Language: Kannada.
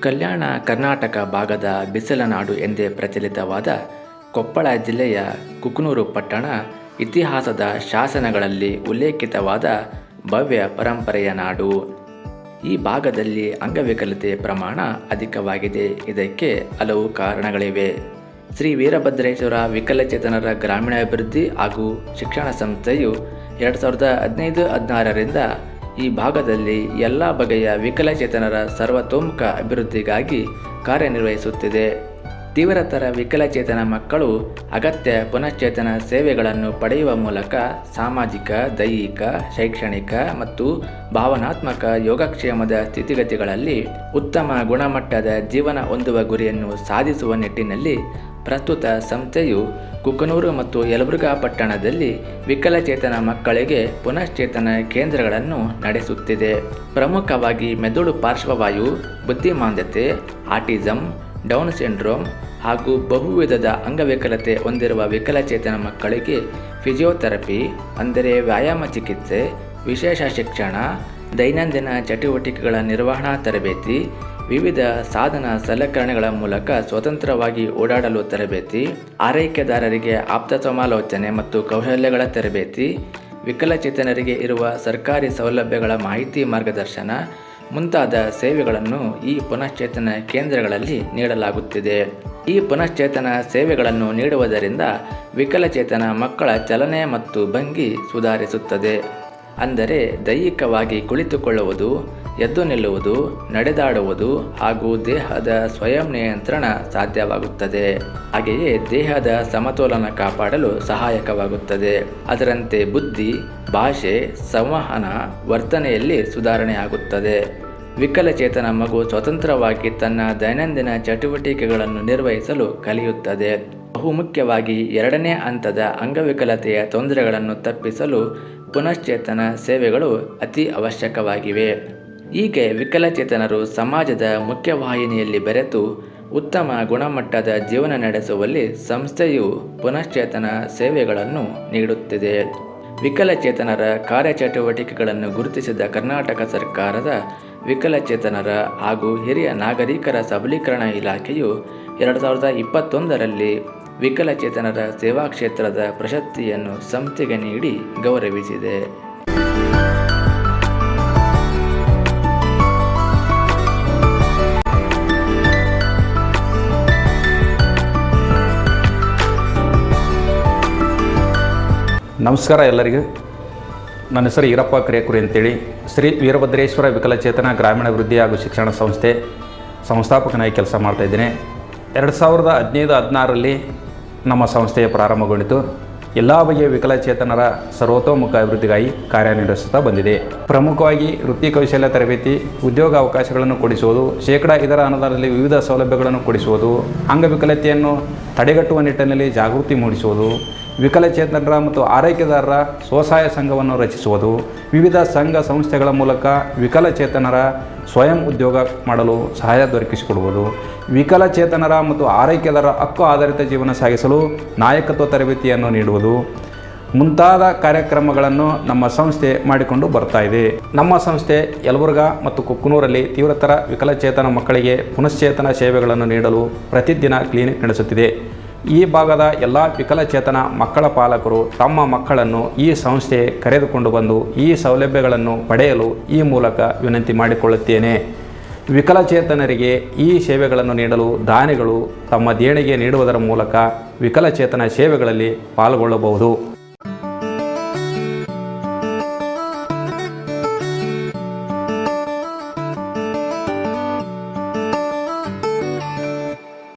ಕಲ್ಯಾಣ ಕರ್ನಾಟಕ ಭಾಗದ ಬಿಸಿಲನಾಡು ಎಂದೇ ಪ್ರಚಲಿತವಾದ ಕೊಪ್ಪಳ ಜಿಲ್ಲೆಯ ಕುಕನೂರು ಪಟ್ಟಣ ಇತಿಹಾಸದ ಶಾಸನಗಳಲ್ಲಿ ಉಲ್ಲೇಖಿತವಾದ ಭವ್ಯ ಪರಂಪರೆಯ ನಾಡು. ಈ ಭಾಗದಲ್ಲಿ ಅಂಗವಿಕಲತೆ ಪ್ರಮಾಣ ಅಧಿಕವಾಗಿದೆ. ಇದಕ್ಕೆ ಹಲವು ಕಾರಣಗಳಿವೆ. ಶ್ರೀ ವೀರಭದ್ರೇಶ್ವರ ವಿಕಲಚೇತನರ ಗ್ರಾಮೀಣಾಭಿವೃದ್ಧಿ ಹಾಗೂ ಶಿಕ್ಷಣ ಸಂಸ್ಥೆಯು ಎರಡು ಸಾವಿರದ ಹದಿನೈದು ಹದಿನಾರರಿಂದ ಈ ಭಾಗದಲ್ಲಿ ಎಲ್ಲ ಬಗೆಯ ವಿಕಲಚೇತನರ ಸರ್ವತೋಮುಖ ಅಭಿವೃದ್ಧಿಗಾಗಿ ಕಾರ್ಯನಿರ್ವಹಿಸುತ್ತಿದೆ. ತೀವ್ರತರ ವಿಕಲಚೇತನ ಮಕ್ಕಳು ಅಗತ್ಯ ಪುನಶ್ಚೇತನ ಸೇವೆಗಳನ್ನು ಪಡೆಯುವ ಮೂಲಕ ಸಾಮಾಜಿಕ, ದೈಹಿಕ, ಶೈಕ್ಷಣಿಕ ಮತ್ತು ಭಾವನಾತ್ಮಕ ಯೋಗಕ್ಷೇಮದ ಸ್ಥಿತಿಗತಿಗಳಲ್ಲಿ ಉತ್ತಮ ಗುಣಮಟ್ಟದ ಜೀವನ ಹೊಂದುವ ಗುರಿಯನ್ನು ಸಾಧಿಸುವ ನಿಟ್ಟಿನಲ್ಲಿ ಪ್ರಸ್ತುತ ಸಂಸ್ಥೆಯು ಕುಕನೂರು ಮತ್ತು ಯಲಬುರ್ಗಾ ಪಟ್ಟಣದಲ್ಲಿ ವಿಕಲಚೇತನ ಮಕ್ಕಳಿಗೆ ಪುನಶ್ಚೇತನ ಕೇಂದ್ರಗಳನ್ನು ನಡೆಸುತ್ತಿದೆ. ಪ್ರಮುಖವಾಗಿ ಮೆದುಳು ಪಾರ್ಶ್ವವಾಯು, ಬುದ್ಧಿಮಾಂದ್ಯತೆ ಆಟಿಸಮ್ ಡೌನ್ ಸಿಂಡ್ರೋಮ್ ಹಾಗೂ ಬಹುವಿಧದ ಅಂಗವಿಕಲತೆ ಹೊಂದಿರುವ ವಿಕಲಚೇತನ ಮಕ್ಕಳಿಗೆ ಫಿಸಿಯೋಥೆರಪಿ, ಅಂದರೆ ವ್ಯಾಯಾಮ ಚಿಕಿತ್ಸೆ, ವಿಶೇಷ ಶಿಕ್ಷಣ, ದೈನಂದಿನ ಚಟುವಟಿಕೆಗಳ ನಿರ್ವಹಣಾ ತರಬೇತಿ ವಿವಿಧ ಸಾಧನ ಸಲಕರಣೆಗಳ ಮೂಲಕ ಸ್ವತಂತ್ರವಾಗಿ ಓಡಾಡಲು ತರಬೇತಿ, ಆರೈಕೆದಾರರಿಗೆ ಆಪ್ತ ಸಮಾಲೋಚನೆ ಮತ್ತು ಕೌಶಲ್ಯಗಳ ತರಬೇತಿ, ವಿಕಲಚೇತನರಿಗೆ ಇರುವ ಸರ್ಕಾರಿ ಸೌಲಭ್ಯಗಳ ಮಾಹಿತಿ ಮಾರ್ಗದರ್ಶನ ಮುಂತಾದ ಸೇವೆಗಳನ್ನು ಈ ಪುನಶ್ಚೇತನ ಕೇಂದ್ರಗಳಲ್ಲಿ ನೀಡಲಾಗುತ್ತಿದೆ. ಈ ಪುನಶ್ಚೇತನ ಸೇವೆಗಳನ್ನು ನೀಡುವುದರಿಂದ ವಿಕಲಚೇತನ ಮಕ್ಕಳ ಚಲನೆ ಮತ್ತು ಭಂಗಿ ಸುಧಾರಿಸುತ್ತದೆ. ಅಂದರೆ ದೈಹಿಕವಾಗಿ ಕುಳಿತುಕೊಳ್ಳುವುದು ಎದ್ದು ನಿಲ್ಲುವುದು, ನಡೆದಾಡುವುದು ಹಾಗೂ ದೇಹದ ಸ್ವಯಂ ನಿಯಂತ್ರಣ ಸಾಧ್ಯವಾಗುತ್ತದೆ. ಹಾಗೆಯೇ ದೇಹದ ಸಮತೋಲನ ಕಾಪಾಡಲು ಸಹಾಯಕವಾಗುತ್ತದೆ. ಅದರಂತೆ ಬುದ್ಧಿ, ಭಾಷೆ, ಸಂವಹನ, ವರ್ತನೆಯಲ್ಲಿ ಸುಧಾರಣೆಯಾಗುತ್ತದೆ. ವಿಕಲಚೇತನ ಮಗು ಸ್ವತಂತ್ರವಾಗಿ ತನ್ನ ದೈನಂದಿನ ಚಟುವಟಿಕೆಗಳನ್ನು ನಿರ್ವಹಿಸಲು ಕಲಿಯುತ್ತದೆ. ಬಹುಮುಖ್ಯವಾಗಿ ಎರಡನೇ ಹಂತದ ಅಂಗವಿಕಲತೆಯ ತೊಂದರೆಗಳನ್ನು ತಪ್ಪಿಸಲು ಪುನಶ್ಚೇತನ ಸೇವೆಗಳು ಅತಿ ಅವಶ್ಯಕವಾಗಿವೆ. ಹೀಗೆ ವಿಕಲಚೇತನರು ಸಮಾಜದ ಮುಖ್ಯವಾಹಿನಿಯಲ್ಲಿ ಬೆರೆತು ಉತ್ತಮ ಗುಣಮಟ್ಟದ ಜೀವನ ನಡೆಸುವಲ್ಲಿ ಸಂಸ್ಥೆಯು ಪುನಶ್ಚೇತನ ಸೇವೆಗಳನ್ನು ನೀಡುತ್ತಿದೆ. ವಿಕಲಚೇತನರ ಕಾರ್ಯಚಟುವಟಿಕೆಗಳನ್ನು ಗುರುತಿಸಿದ ಕರ್ನಾಟಕ ಸರ್ಕಾರದ ವಿಕಲಚೇತನರ ಹಾಗೂ ಹಿರಿಯ ನಾಗರಿಕರ ಸಬಲೀಕರಣ ಇಲಾಖೆಯು ಎರಡು ಸಾವಿರದ ಇಪ್ಪತ್ತೊಂದರಲ್ಲಿ ವಿಕಲಚೇತನರ ಸೇವಾ ಕ್ಷೇತ್ರದ ಪ್ರಶಸ್ತಿಯನ್ನು ಸಂಸ್ಥೆಗೆ ನೀಡಿ ಗೌರವಿಸಿದೆ. ನಮಸ್ಕಾರ ಎಲ್ಲರಿಗೂ. ನನ್ನ ಹೆಸರು ಈರಪ್ಪ ಕರಿಯಕುರಿ ಅಂತೇಳಿ. ಶ್ರೀ ವೀರಭದ್ರೇಶ್ವರ ವಿಕಲಚೇತನ ಗ್ರಾಮೀಣಾಭಿವೃದ್ಧಿ ಹಾಗೂ ಶಿಕ್ಷಣ ಸಂಸ್ಥೆ ಸಂಸ್ಥಾಪಕನಾಗಿ ಕೆಲಸ ಮಾಡ್ತಾಯಿದ್ದೇನೆ ಎರಡು ಸಾವಿರದ ಹದಿನೈದು ಹದಿನಾರರಲ್ಲಿ ನಮ್ಮ ಸಂಸ್ಥೆಯ ಪ್ರಾರಂಭಗೊಂಡಿತು. ಎಲ್ಲ ಬಗೆಯ ವಿಕಲಚೇತನರ ಸರ್ವತೋಮುಖ ಅಭಿವೃದ್ಧಿಗಾಗಿ ಕಾರ್ಯನಿರ್ವಹಿಸುತ್ತಾ ಬಂದಿದೆ. ಪ್ರಮುಖವಾಗಿ ವೃತ್ತಿ ಕೌಶಲ್ಯ ತರಬೇತಿ, ಉದ್ಯೋಗ ಅವಕಾಶಗಳನ್ನು ಕೊಡಿಸುವುದು, ಶೇಕಡ ಇದರ ಅನುದಾನದಲ್ಲಿ ವಿವಿಧ ಸೌಲಭ್ಯಗಳನ್ನು ಕೊಡಿಸುವುದು, ಅಂಗವಿಕಲತೆಯನ್ನು ತಡೆಗಟ್ಟುವ ನಿಟ್ಟಿನಲ್ಲಿ ಜಾಗೃತಿ ಮೂಡಿಸುವುದು ವಿಕಲಚೇತನರ ಮತ್ತು ಆರೈಕೆದಾರರ ಸ್ವಸಹಾಯ ಸಂಘವನ್ನು ರಚಿಸುವುದು, ವಿವಿಧ ಸಂಘ ಸಂಸ್ಥೆಗಳ ಮೂಲಕ ವಿಕಲಚೇತನರ ಸ್ವಯಂ ಉದ್ಯೋಗ ಮಾಡಲು ಸಹಾಯ ದೊರಕಿಸಿಕೊಡುವುದು, ವಿಕಲಚೇತನರ ಮತ್ತು ಆರೈಕೆದಾರರ ಹಕ್ಕು ಆಧಾರಿತ ಜೀವನ ಸಾಗಿಸಲು ನಾಯಕತ್ವ ತರಬೇತಿಯನ್ನು ನೀಡುವುದು. ಮುಂತಾದ ಕಾರ್ಯಕ್ರಮಗಳನ್ನು ನಮ್ಮ ಸಂಸ್ಥೆ ಮಾಡಿಕೊಂಡು ಬರ್ತಾ ಇದೆ. ನಮ್ಮ ಸಂಸ್ಥೆ ಯಲಬುರ್ಗಾ ಮತ್ತು ಕುಕ್ಕನೂರಲ್ಲಿ ತೀವ್ರತರ ವಿಕಲಚೇತನ ಮಕ್ಕಳಿಗೆ ಪುನಶ್ಚೇತನ ಸೇವೆಗಳನ್ನು ನೀಡಲು ಪ್ರತಿದಿನ ಕ್ಲಿನಿಕ್ ನಡೆಸುತ್ತಿದೆ. ಈ ಭಾಗದ ಎಲ್ಲ ವಿಕಲಚೇತನ ಮಕ್ಕಳ ಪಾಲಕರು ತಮ್ಮ ಮಕ್ಕಳನ್ನು ಈ ಸಂಸ್ಥೆ ಕರೆದುಕೊಂಡು ಬಂದು ಈ ಸೌಲಭ್ಯಗಳನ್ನು ಪಡೆಯಲು ಈ ಮೂಲಕ ವಿನಂತಿ ಮಾಡಿಕೊಳ್ಳುತ್ತೇನೆ. ವಿಕಲಚೇತನರಿಗೆ ಈ ಸೇವೆಗಳನ್ನು ನೀಡಲು ದಾನಿಗಳು ತಮ್ಮ ದೇಣಿಗೆ ನೀಡುವುದರ ಮೂಲಕ ವಿಕಲಚೇತನ ಸೇವೆಗಳಲ್ಲಿ ಪಾಲ್ಗೊಳ್ಳಬಹುದು.